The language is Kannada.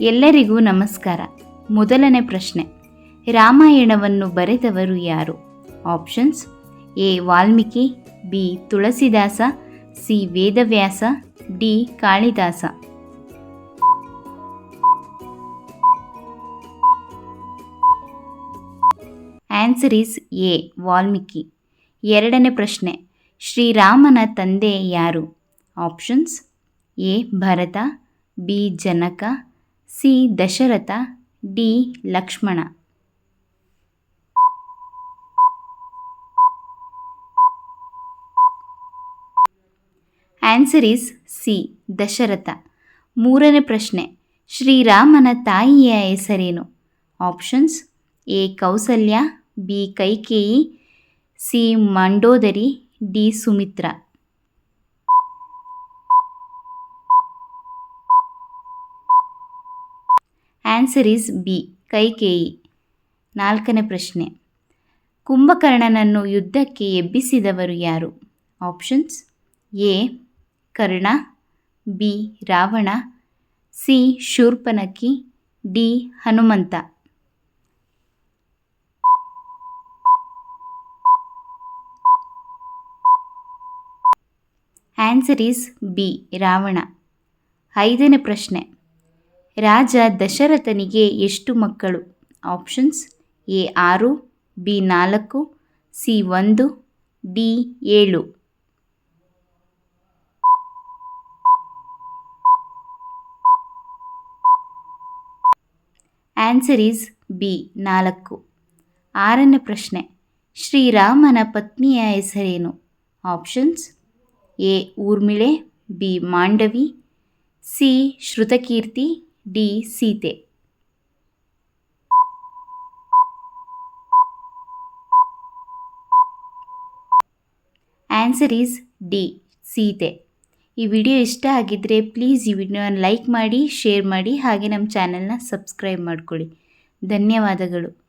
ಎಲ್ಲರಿಗೂ ನಮಸ್ಕಾರ. ಮೊದಲನೇ ಪ್ರಶ್ನೆ, ರಾಮಾಯಣವನ್ನು ಬರೆದವರು ಯಾರು? Options, A. Valmiki, B. Tulsidas, C. Vedavyasa, D. Kalidasa. Answer is A. Valmiki. ಎರಡನೇ ಪ್ರಶ್ನೆ, ಶ್ರೀರಾಮನ ತಂದೆ ಯಾರು? Options, A. Bharata, B. Janaka C Dasharatha, D Lakshmana. Answer is C Dasharatha. ಮೂರನೇ ಪ್ರಶ್ನೆ, ಶ್ರೀರಾಮನ ತಾಯಿಯ ಹೆಸರೇನು? Options, A Kausalya, B Kaikeyi, C Mandodari, D Sumitra. Answer is B Kaikeyi. ನಾಲ್ಕನೇ ಪ್ರಶ್ನೆ. ಕುಂಭಕರ್ಣನನ್ನು ಯುದ್ಧಕ್ಕೆ ಎಬ್ಬಿಸಿದವರು ಯಾರು? Options A Karna B Ravana C Shurpanakha D Hanumantha. Answer is B Ravana. ಐದನೇ ಪ್ರಶ್ನೆ. ರಾಜ ದಶರಥನಿಗೆ ಎಷ್ಟು ಮಕ್ಕಳು? ಆಪ್ಷನ್ಸ್ ಎ ಆರು, ಬಿ ನಾಲ್ಕು, ಸಿ ಒಂದು, ಡಿ ಏಳು. ಆನ್ಸರ್ ಈಸ್ ಬಿ ನಾಲ್ಕು. ಆರನೇ ಪ್ರಶ್ನೆ, ಶ್ರೀರಾಮನ ಪತ್ನಿಯ ಹೆಸರೇನು? Options A Urmila, B Mandavi, C Shrutakirti D Sita. Answer is D Sita. ಈ ವಿಡಿಯೋ ಇಷ್ಟ ಆಗಿದ್ದರೆ ಪ್ಲೀಸ್ ಈ ವಿಡಿಯೋನ ಲೈಕ್ ಮಾಡಿ, ಶೇರ್ ಮಾಡಿ, ಹಾಗೆ ನಮ್ಮ ಚಾನಲ್ನ ಸಬ್ಸ್ಕ್ರೈಬ್ ಮಾಡ್ಕೊಳ್ಳಿ. ಧನ್ಯವಾದಗಳು.